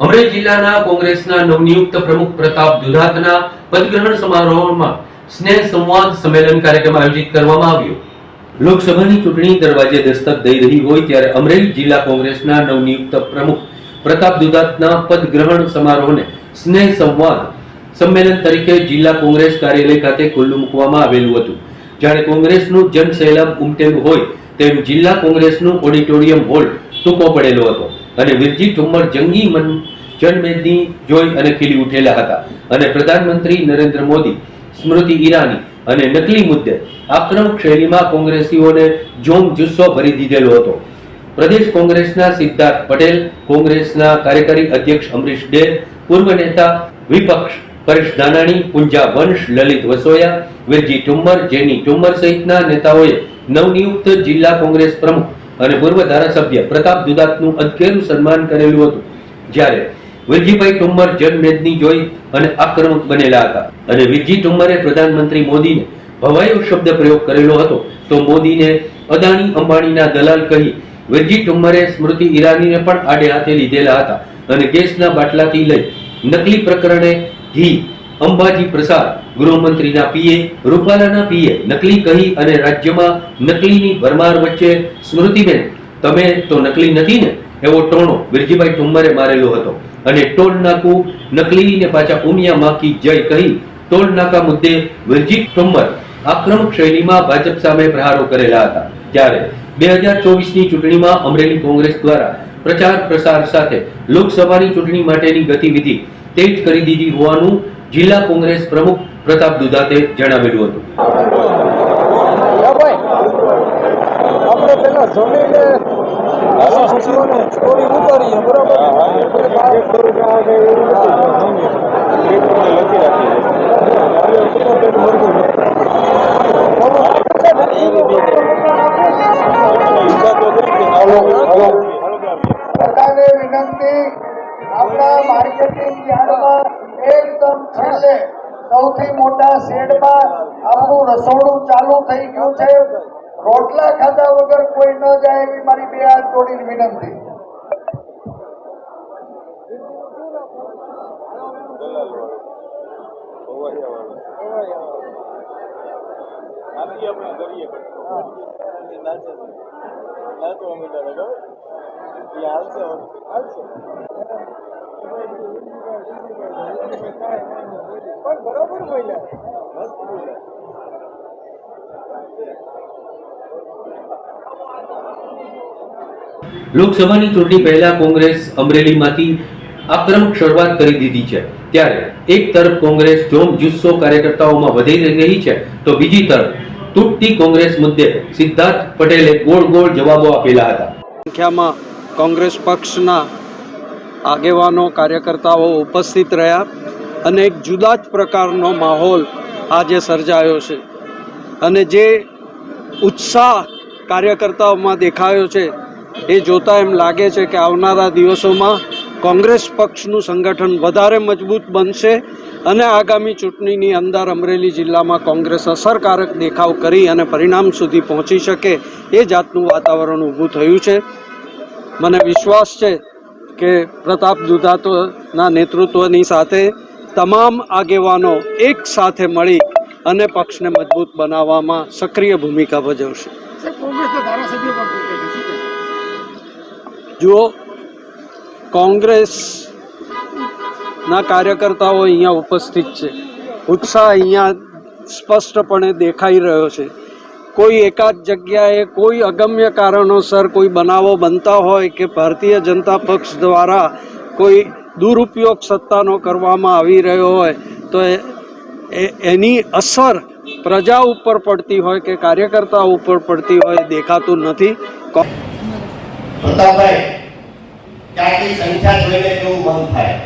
અમરેલી જિલ્લાના કોંગ્રેસના નવનિયુક્ત પ્રમુખ પ્રતાપ દુધાતના પદગ્રહણ સમારોહમાં સ્નેહ સંવાદ સંમેલન કાર્યક્રમ આયોજિત કરવામાં આવ્યો. લોકસભાની ચૂંટણી દરવાજે દસ્તક દઈ રહી હોય ત્યારે અમરેલી જિલ્લા કોંગ્રેસના નવનિયુક્ત પ્રમુખ પ્રતાપ દુધાતના પદગ્રહણ સમારોહને સ્નેહ સંવાદ સંમેલન તરીકે જિલ્લા કોંગ્રેસ કાર્યાલય ખાતે ખુલ્લું મૂકવામાં આવેલું હતું. જ્યારે કોંગ્રેસનું જનસેલાબ ઉમટેલું હોય તેમ જિલ્લા કોંગ્રેસનું ઓડિટોરિયમ હોલ ટૂંકો પડેલો હતો. અને વિરજી ઠુમ્મર જંગી મન જનમેદની જોઈ અને ખીલી ઉઠેલા હતા. અને પ્રધાનમંત્રી નરેન્દ્ર મોદી, સ્મૃતિ ઈરાની અને નકલી મુદ્દે આક્રમક શૈલીમાં કોંગ્રેસીઓને જોમ જુસ્સો ભરી દીધેલો હતો. પ્રદેશ કોંગ્રેસના સિદ્ધાર્થ પટેલ, કોંગ્રેસના કાર્યકારી અધ્યક્ષ અમરીશ ડેર પૂર્વ નેતા વિપક્ષ પરેશ દાનાણી પુંજા વંશ લલિત વસોયા, વિરજી ટુમ્મર જેની ટુમ્મર સહિતના નેતાઓએ નવનિયુક્ત જિલ્લા કોંગ્રેસ પ્રમુખ અને પૂર્વ ધારાસભ્ય પ્રતાપ દુદાતનું અદકેરું સન્માન કરેલું હતું. જ્યારે વિરજીભાઈ ટુમ્મર જનમેદની જોઈ અને આક્રમક બનેલા હતા. અને વિરજી ટુમ્મરે પ્રધાનમંત્રી મોદીને ભવાયો શબ્દ પ્રયોગ કરેલો હતો. તો મોદીને અદાણી અંબાણીના દલાલ કહી વિરજી ટુમ્મરે સ્મૃતિ ઈરાનીને પણ આડે હાથે લીધેલા હતા. અને ગેસના બાટલાથી લઈ નકલી પ્રકરણે ઘી, અંબાજી પ્રસાદ ગૃહમંત્રીના પીએ, રૂપાલાના પીએ નકલી કહી અને રાજ્યમાં નકલીની ભરમાર વચ્ચે સ્મૃતિબેન, તમે તો નકલી નથી ને? એવો ટોણો વિરજીભાઈ ઠુમ્મરે મારેલો હતો. અને ટોલ નાકું નકલીને પાછા ઉમિયા માકી જય કહી ટોલ નાકા મુદ્દે વિરજી ઠુમ્મર આક્રમક શૈલીમાં ભાજપ સામે પ્રહારો કરેલા હતા. ત્યારે બે હજાર ચોવીસની ચૂંટણીમાં અમરેલી કોંગ્રેસ દ્વારા પ્રચાર પ્રસાર સાથે લોકસભાની ચૂંટણી માટેની ગતિવિધિ તેજ કરી દીધી હોવાનું જિલ્લા કોંગ્રેસ પ્રમુખ પ્રતાપ દુધાતે જણાવેલું હતું. આપણે પેલા જમીને સ્ટોરી ઉતારીએ બરાબર? સરકારને વિનંતી આપણા માર્કેટિંગ યાર્ડમાં એકદમ છેલ્લે સૌથી મોટા શેડમાં આપણું રસોડું ચાલુ થઈ ગયું છે. રોટલા ખાધા વગર કોઈ ન જાય એવી મારી બે હાથ જોડીને વિનંતી. પણ બરોબર બોલ્યા મસ્ત બોલ્યા લોકસભાની ચૂંટણી પહેલા કોંગ્રેસ અમરેલીમાંથી આક્રમક શરૂઆત કરી દીધી છે. ત્યારે એક તરફ કોંગ્રેસ જોમ જુસ્સો કાર્યકર્તાઓમાં વધી રહી છે તો બીજી તરફ તૂટતી કોંગ્રેસ મુદ્દે સિદ્ધાર્થ પટેલે ગોળ ગોળ જવાબો આપેલા હતા. સંખ્યામાં કોંગ્રેસ પક્ષના આગેવાનો કાર્યકર્તાઓ ઉપસ્થિત રહ્યા. અને એક જુદા જ પ્રકારનો માહોલ આજે સર્જાયો છે. અને જે ઉત્સાહ કાર્યકર્તાઓમાં દેખાયો છે, એ જોતાં એમ લાગે છે કે આવનારા દિવસોમાં કોંગ્રેસ પક્ષનું સંગઠન વધારે મજબૂત બનશે અને આગામી ચૂંટણીની અંદર અમરેલી જિલ્લામાં કોંગ્રેસ અસરકારક દેખાવ કરી અને પરિણામ સુધી પહોંચી શકે એ જાતનું વાતાવરણ ઊભું થયું છે. મને વિશ્વાસ છે કે પ્રતાપ દુધાતોના નેતૃત્વની સાથે તમામ આગેવાનો એક સાથે મળી અને પક્ષને મજબૂત બનાવવામાં સક્રિય ભૂમિકા ભજવશે. જુઓ કોંગ્રેસના કાર્યકર્તાઓ અહીંયા ઉપસ્થિત છે. ઉત્સાહ અહીંયા સ્પષ્ટપણે દેખાઈ રહ્યો છે. કોઈ એકાદ જગ્યાએ કોઈ અગમ્ય કારણોસર કોઈ બનાવો બનતા હોય કે ભારતીય જનતા પક્ષ દ્વારા કોઈ દુરુપયોગ સત્તાનો કરવામાં આવી રહ્યો હોય, તો એની અસર પ્રજા ઉપર પડતી હોય કે કાર્યકર્તા ઉપર પડતી હોય દેખાતું નથી. પ્રતાપભાઈ સંખ્યા મન થાય.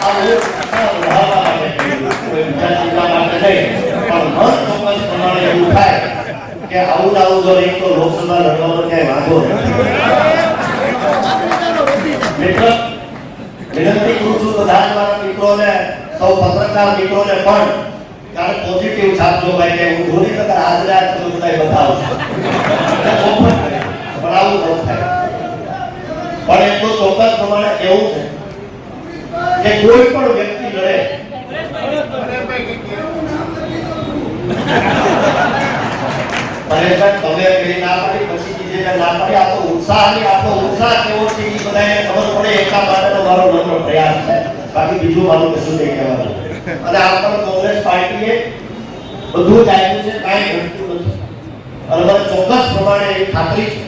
આ હું આટલા વધારવા માટે કહ્યું. કોઈ બીજા ચિંતા માટે નહીં. પણ મન ચોક્કસ પ્રમાણે એવું થાય કે આવું આવું જો એક તો લોકસભા લડવાનો ક્યાંય વાંધો વિનંતી કરું છું બધા મિત્રોને, સૌ પત્રકાર મિત્રોને પણ, કારણ પોઝિટિવ છાપજો ભાઈ કે હું ધોની તક હાજરા તો બધા બતાવશું પણ આવું ન થાય. પણ એટલું ચોક્કસ પ્રમાણે એવું છે કે કોઈ પણ પરેશભાઈ તમે પેલી ના પાડી, પછી બીજે ના પાડી? આ તો ઉત્સાહની આપણો ઉત્સાહ કેવો છે એ બધાને ખબર પડે એટલા માટેનો મારો નમ્ર પ્રયાસ છે. બાકી બીજું મારું કશું નહીં કહેવાનું. અને આ પણ કોંગ્રેસ પાર્ટીએ બધું જ છે, કાંઈ ઘટતું નથી. અને મને ચોક્કસ પ્રમાણે એ ખાતરી છે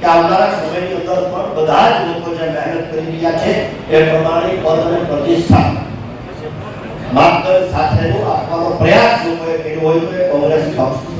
કે આવનારા સમયની અંદર પણ બધા જ લોકો જે મહેનત કરી રહ્યા છે, એ પ્રમાણે પદ અને પ્રતિષ્ઠા માપદંડ સાથેનો આપવાનો પ્રયાસ લોકોએ કર્યો હોય તો એ કોંગ્રેસ પક્ષ